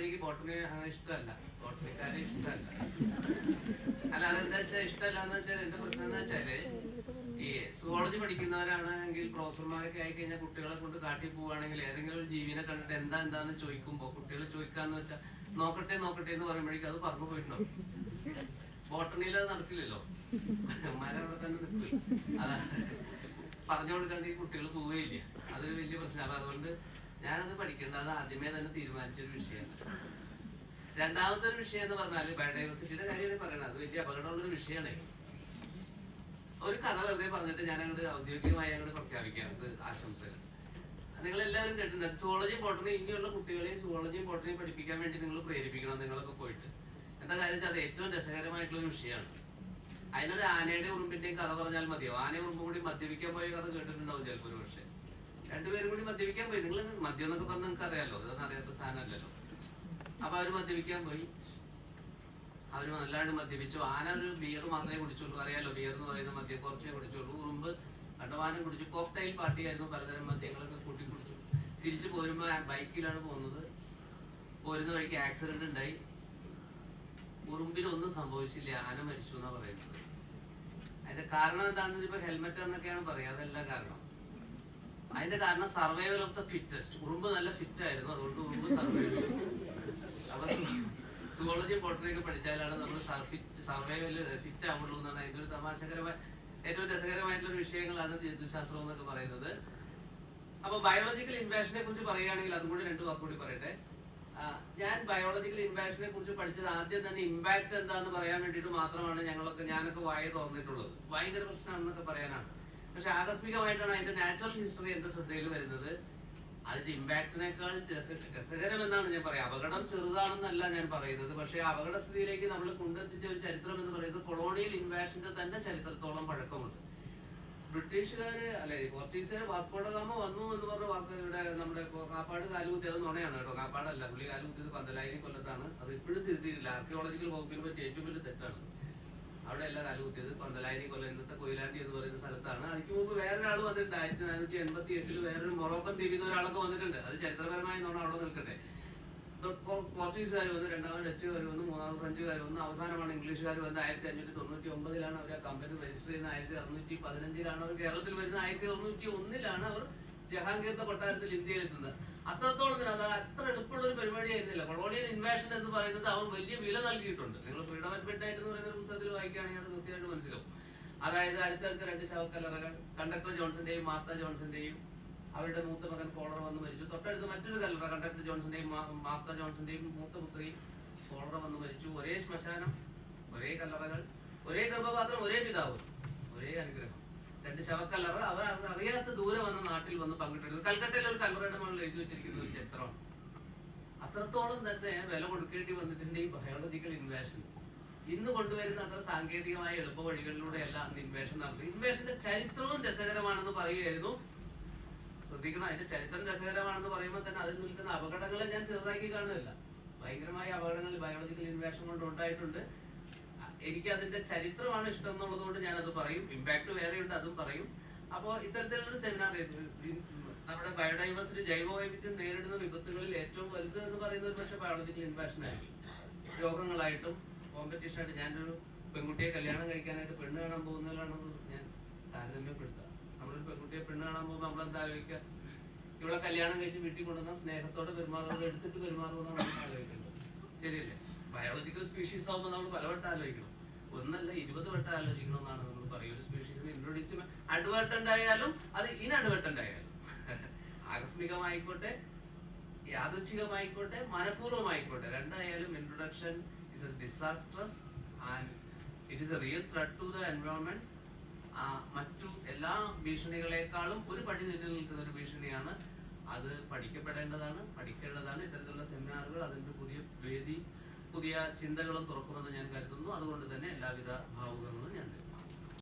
എനിക്ക് ബോട്ടണി അങ്ങനെ ഇഷ്ടമല്ല. ബോട്ടണിക്കാരെ ഇഷ്ടമല്ല. അല്ല അതെന്താ വെച്ചാൽ ഇഷ്ടമല്ല എന്ന് വെച്ചാൽ എന്റെ പ്രശ്നം എന്ന് വെച്ചാൽ ഈ സുവോളജി പഠിക്കുന്നവരാണെങ്കിൽ പ്രൊഫസർമാരൊക്കെ ആയി കഴിഞ്ഞാൽ കുട്ടികളെ കൊണ്ട് കാട്ടി പോവുകയാണെങ്കിൽ ഏതെങ്കിലും ഒരു ജീവിനെ കണ്ടിട്ട് എന്താ എന്താന്ന് ചോദിക്കുമ്പോ കുട്ടികൾ ചോദിക്കാന്ന് വെച്ചാൽ നോക്കട്ടെ നോക്കട്ടെ എന്ന് പറയുമ്പോഴേക്കും അത് പറഞ്ഞു പോയിട്ടുണ്ടാവും. ബോട്ടണിയിൽ അത് നടക്കില്ലല്ലോ. അവിടെ തന്നെ നിൽക്കില്ല അതാ പറഞ്ഞു കൊടുക്കാണ്ട് ഈ കുട്ടികൾ പോവുകയില്ല. അതൊരു വലിയ പ്രശ്നമാണ് അതുകൊണ്ട് ഞാനത് പഠിക്കുന്നത് ആദ്യമേ തന്നെ തീരുമാനിച്ച ഒരു വിഷയമാണ്. രണ്ടാമത്തെ ഒരു വിഷയം എന്ന് പറഞ്ഞാൽ ബയോഡൈവേഴ്സിറ്റിയുടെ കാര്യമാണ് പറയുന്നത്. അത് വലിയ അപകടമുള്ള ഒരു വിഷയമാണ്. ഒരു കഥ വെറുതെ പറഞ്ഞിട്ട് ഞാൻ അങ്ങോട്ട് ഔദ്യോഗികമായി അങ്ങോട്ട് പ്രഖ്യാപിക്കാം. അത് ആശംസകൾ. നിങ്ങൾ എല്ലാവരും കേട്ടിട്ടുണ്ട് സുവോളജി ബോട്ടണി ഇനിയുള്ള കുട്ടികളെയും സുവോളജി ബോട്ടണി പഠിപ്പിക്കാൻ വേണ്ടി നിങ്ങൾ പ്രേരിപ്പിക്കണം നിങ്ങളൊക്കെ പോയിട്ട്. എന്താ കാര്യം വെച്ചാൽ അത് ഏറ്റവും രസകരമായിട്ടുള്ള ഒരു വിഷയമാണ്. അതിനൊരു ആനയുടെ ഉറുമ്പിന്റെയും കഥ പറഞ്ഞാൽ മതിയോ? ആന ഉറുമ്പും കൂടി മദ്യപിക്കാൻ പോയ കഥ കേട്ടിട്ടുണ്ടാവും ചിലപ്പോൾ ഒരു പക്ഷേ രണ്ടുപേരും കൂടി മദ്യപിക്കാൻ പോയി. നിങ്ങൾ മദ്യം എന്നൊക്കെ പറഞ്ഞാൽ നിങ്ങൾക്ക് അറിയാലോ അതൊന്നും അറിയാത്ത സാധനമല്ലല്ലോ. അപ്പൊ അവർ മദ്യപിക്കാൻ പോയി. അവർ നല്ലാണ്ട് മദ്യപിച്ചു. ആന ഒരു ബിയർ മാത്രമേ കുടിച്ചുള്ളൂ. അറിയാലോ ബിയർ എന്ന് പറയുന്ന മദ്യം കുറച്ചേ കുടിച്ചുള്ളൂ. ഉറുമ്പ് കണ്ടവാനം കുടിച്ചു കോക്ടൈൽ പാർട്ടിയായിരുന്നു പലതരം മദ്യങ്ങളൊക്കെ കൂട്ടി കുടിച്ചു. തിരിച്ചു പോരുമ്പോ ബൈക്കിലാണ് പോകുന്നത്. പോരുന്ന വഴിക്ക് ആക്സിഡന്റ് ഉണ്ടായി. ഉറുമ്പിനൊന്നും സംഭവിച്ചില്ല. ആന മരിച്ചു എന്നാ പറയുന്നത്. അതിന്റെ കാരണം എന്താണെന്ന് ഇപ്പൊ ഹെൽമെറ്റ് എന്നൊക്കെയാണ് പറയാ അതല്ല കാരണം. അതിന്റെ കാരണം സർവൈവൽ ഓഫ് ദ ഫിറ്റസ്റ്റ് ഉറുമ്പ് നല്ല ഫിറ്റ് ആയിരുന്നു അതുകൊണ്ട് ഉറുമ്പ് സർവൈവ് അപ്പൊ സുവോളജി പോട്ടറിയൊക്കെ പഠിച്ചാലാണ് നമ്മൾ സർവൈവൽ ഫിറ്റ് ആവുള്ളൂ എന്നാണ് അതിന്റെ ഒരു തമാശകരമായ ഏറ്റവും രസകരമായിട്ടുള്ള വിഷയങ്ങളാണ് ജന്തുശാസ്ത്രം എന്നൊക്കെ പറയുന്നത്. അപ്പൊ ബയോളജിക്കൽ ഇൻവേഷനെ കുറിച്ച് പറയുകയാണെങ്കിൽ അതും കൂടി രണ്ടു വാക്ക് കൂടി പറയട്ടെ ഞാൻ ബയോളജിക്കൽ ഇൻവേഷനെ കുറിച്ച് പഠിച്ചത് ആദ്യം തന്നെ ഇമ്പാക്ട് എന്താന്ന് പറയാൻ വേണ്ടിയിട്ട് മാത്രമാണ് ഞങ്ങളൊക്കെ ഞാനൊക്കെ വായ തോന്നിയിട്ടുള്ളത് ഭയങ്കര പ്രശ്നമാണെന്നൊക്കെ പറയാനാണ്. പക്ഷെ ആകസ്മികമായിട്ടാണ് അതിന്റെ നാച്ചുറൽ ഹിസ്റ്ററി എന്റെ ശ്രദ്ധയിൽ വരുന്നത്. അതിന്റെ ഇമ്പാക്ടിനേക്കാൾ രസകരം എന്നാണ് ഞാൻ പറയാം അപകടം ചെറുതാണെന്നല്ല ഞാൻ പറയുന്നത്. പക്ഷെ അപകട സ്ഥിതിയിലേക്ക് നമ്മൾ കൊണ്ടെത്തിച്ച ഒരു ചരിത്രം എന്ന് പറയുന്നത് കൊളോണിയൽ ഇൻവാഷന്റെ തന്നെ ചരിത്രത്തോളം പഴക്കമുണ്ട്. ബ്രിട്ടീഷുകാര് അല്ലെ പോർച്ചുഗീസുകാർ വാസ്കോഡഗാമ വന്നു എന്ന് പറഞ്ഞ വാസ്കോ ഇവിടെ നമ്മുടെ കാപ്പാട് കാലുകുത്തി അത് നുണയാണ് കേട്ടോ. കാപ്പാടല്ല പുള്ളി കാലുകുത്തിയത് പന്തലായിരം കൊല്ലത്താണ്. അത് ഇപ്പോഴും തിരുത്തിയിട്ടില്ല. ആർക്കിയോളജിക്കൽ വകുപ്പിനെ പറ്റി ഏറ്റവും വലിയ തെറ്റാണ്. അവിടെ അല്ല കാലുകുത്തിയത്. പന്തലായിരി കൊല്ലം. ഇന്നത്തെ കൊയിലാണ്ടി എന്ന് പറയുന്ന സ്ഥലത്താണ്. അതിന് മുമ്പ് വേറൊരാൾ വന്നിട്ടുണ്ട്. ആയിരത്തി നാനൂറ്റി എൺപത്തി എട്ടിൽ വേറൊരു മൊറോക്കൻ ദ്വീപിൽ ഒരാളൊക്കെ വന്നിട്ടുണ്ട്. അത് ചരിത്രപരമായി നമ്മൾ അവിടെ നിൽക്കട്ടെ. പോർച്ചുഗീസുകാർ വന്നു രണ്ടാമത് ഡച്ചുകാർ വന്നു മൂന്നാമത് ഫ്രഞ്ചുകാർ വന്നു അവസാനമാണ് ഇംഗ്ലീഷുകാർ വന്ന് ആയിരത്തി അഞ്ഞൂറ്റി തൊണ്ണൂറ്റി ഒമ്പതിലാണ് അവർ ആ കമ്പനി രജിസ്റ്റർ ചെയ്യുന്നത്. ആയിരത്തി അറുന്നൂറ്റി പതിനഞ്ചിലാണ് അവർ കേരളത്തിൽ വരുന്നത്. ആയിരത്തി അറുന്നൂറ്റി ഒന്നിലാണ് അവർ ജഹാംഗീറിന്റെ കൊട്ടാരത്തിൽ ഇന്ത്യയിൽ എത്തുന്നത്. അത്രത്തോളം അത് അത്ര എളുപ്പമുള്ള ഒരു പരിപാടിയായിരുന്നില്ല കൊളോണിയൽ ഇൻവേഷൻ എന്ന് പറയുന്നത് അവർ വലിയ വില നൽകിയിട്ടുണ്ട്. നിങ്ങൾ ഫ്രീഡം അറ്റ് മിഡ് എന്ന് പറയുന്ന പുസ്തകത്തിൽ വായിക്കുകയാണെങ്കിൽ അത് കൃത്യമായിട്ട് മനസ്സിലാവും. അതായത് അടുത്തടുത്ത രണ്ട് ശവക്കല്ലറകൾ കണ്ടക്ടർ ജോൺസന്റെയും മാർത്ത ജോൺസന്റെയും അവരുടെ മൂത്ത മകൻ കോളർ വന്ന് മരിച്ചു. തൊട്ടടുത്ത് മറ്റൊരു കല്ലറ കണ്ടക്ടർ ജോൺസന്റെയും മാർത്ത ജോൺസന്റെയും മൂത്ത പുത്രി കോളറ വന്ന് മരിച്ചു. ഒരേ ശ്മശാനം ഒരേ കല്ലറകൾ ഒരേ ഗർഭപാത്രം ഒരേ പിതാവ് ഒരേ അനുഗ്രഹം. രണ്ട് ശവക്കല്ലറ അവർ അറിയാത്ത ദൂരെ വന്ന നാട്ടിൽ വന്ന് പങ്കിട്ടെടുത്തു കൽക്കട്ടയിൽ ഒരു കല്ലറയുടെ മുകളിൽ എഴുതി വെച്ചിരിക്കുന്ന ഒരു ചിത്രമാണ് അത്രത്തോളം തന്നെ വില കൊടുക്കേണ്ടി വന്നിട്ടുണ്ട് ഈ ബയോളജിക്കൽ ഇൻവേഷൻ ഇന്ന് കൊണ്ടുവരുന്ന അത്ര സാങ്കേതികമായ എളുപ്പ വഴികളിലൂടെ അല്ല അന്ന് ഇൻവേഷൻ നടത്തി ഇൻവേഷന്റെ ചരിത്രവും രസകരമാണെന്ന് പറയുകയായിരുന്നു. ശ്രദ്ധിക്കണം അതിന്റെ ചരിത്രം രസകരമാണെന്ന് പറയുമ്പോൾ തന്നെ അതിൽ നിൽക്കുന്ന അപകടങ്ങളെ ഞാൻ ചെറുതാക്കി കാണുന്നില്ല ഭയങ്കരമായ അപകടങ്ങൾ ബയോളജിക്കൽ ഇൻവേഷൻ കൊണ്ട് ഉണ്ടായിട്ടുണ്ട്. എനിക്ക് അതിന്റെ ചരിത്രമാണ് ഇഷ്ടം എന്നുള്ളത് കൊണ്ട് ഞാൻ അത് പറയും. ഇമ്പാക്ട് വേറെയുണ്ട് അതും പറയും. അപ്പോൾ ഇത്തരത്തിലുള്ള സെമിനാർ നമ്മുടെ ബയോഡൈവേഴ്സിറ്റി ജൈവ വൈവിധ്യം നേരിടുന്ന വിപത്തുകളിൽ ഏറ്റവും വലുത് എന്ന് പറയുന്നത് ഒരു പക്ഷേ ബയോളജിക്കൽ ഇൻഫെക്ഷൻ ആയിരിക്കും. രോഗങ്ങളായിട്ടും കോമ്പറ്റീഷൻ ആയിട്ട് ഞാനൊരു പെൺകുട്ടിയെ കല്യാണം കഴിക്കാനായിട്ട് പെണ്ണ് കാണാൻ പോകുന്നതിലാണെന്ന് ഞാൻ താരതമ്യപ്പെടുത്തുക നമ്മളൊരു പെൺകുട്ടിയെ പെണ്ണ് കാണാൻ പോകുമ്പോൾ നമ്മൾ നമ്മളെന്താ ആലോചിക്കുക? ഇവിടെ കല്യാണം കഴിച്ച് വീട്ടിൽ കൊണ്ടുവന്ന സ്നേഹത്തോടെ പെരുമാറുന്നത് എടുത്തിട്ട് പെരുമാറുമെന്നാണ് നമ്മൾ ആലോചിക്കുന്നത്. ശരിയല്ലേ? ബയോളജിക്കൽ സ്പീഷീസ് ആകുമ്പോൾ നമ്മൾ പലവട്ടം ആലോചിക്കണം. ഒന്നല്ല ഇരുപത് വട്ടം ആലോചിക്കണം എന്നാണ് നമ്മൾ പറയുക. ഒരു സ്പീഷീസിനെ ഇൻട്രൊഡ്യൂസ് ചെയ്യുമ്പോൾ അഡ്വേർട്ടന്റ് ആയാലും അത് ഇൻഅഡ്വേർട്ടന്റ് ആയാലും. ആകസ്മികമായിക്കോട്ടെ യാദൃച്ഛികമായിക്കോട്ടെ മനഃപൂർവമായിക്കോട്ടെ രണ്ടായാലും introduction is a disastrous and it is a real threat to the environment മറ്റു എല്ലാ ഭീഷണികളെക്കാളും ഒരു പടി നിന്നിൽ നിൽക്കുന്ന ഒരു ഭീഷണിയാണ് അത് പഠിക്കപ്പെടേണ്ടതാണ് പഠിക്കേണ്ടതാണ്. ഇത്തരത്തിലുള്ള സെമിനാറുകൾ അതിന്റെ പുതിയ വേദി പുതിയ ചിന്തകളും തുറക്കുമെന്ന് ഞാൻ കരുതുന്നു. അതുകൊണ്ട് തന്നെ എല്ലാവിധ ഭാവുകങ്ങളും ഞാൻ തരുന്നു